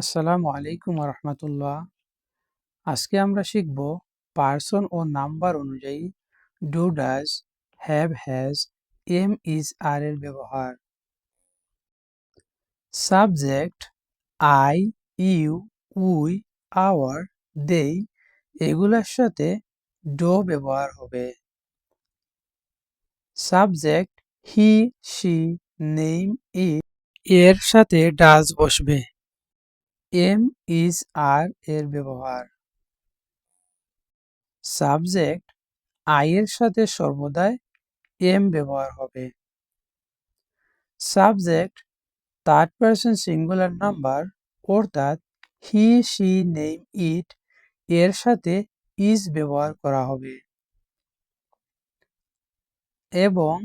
আসসালামু আলাইকুম রহমতুল্লাহ আজকে আমরা শিখব পার্সন ও নাম্বার অনুযায়ী do does have has am is are এর ব্যবহার। Subject I you we our they এগুলোর সাথে ডো ব্যবহার হবে। Subject he she name it এর সাথে ডাজ বসবে। এম ইজ আর এর ব্যবহার। সাবজেক্ট আই এর সাথে সর্বদাই এম ব্যবহার হবে। Subject third person singular number অর্থাৎ হি সি নেম ইট এর সাথে ইজ ব্যবহার করা হবে। এবং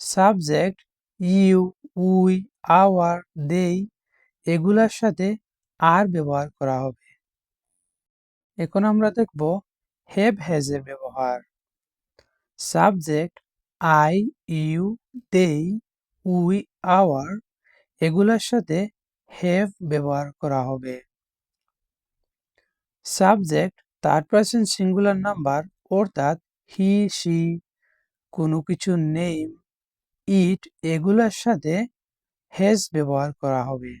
সাবজেক্ট ইউ উই আওয়ার দেই এগুলার সাথে আর ব্যবহার করা হবে। এখন আমরা দেখব হ্যাভ হ্যাজ এর ব্যবহার। Subject I you they we our এগুলার সাথে হ্যাভ ব্যবহার করা হবে। Subject third person singular number অর্থাৎ হি সি কোনো কিছু নেম ইট এগুলার সাথে হ্যাজ ব্যবহার করা হবে।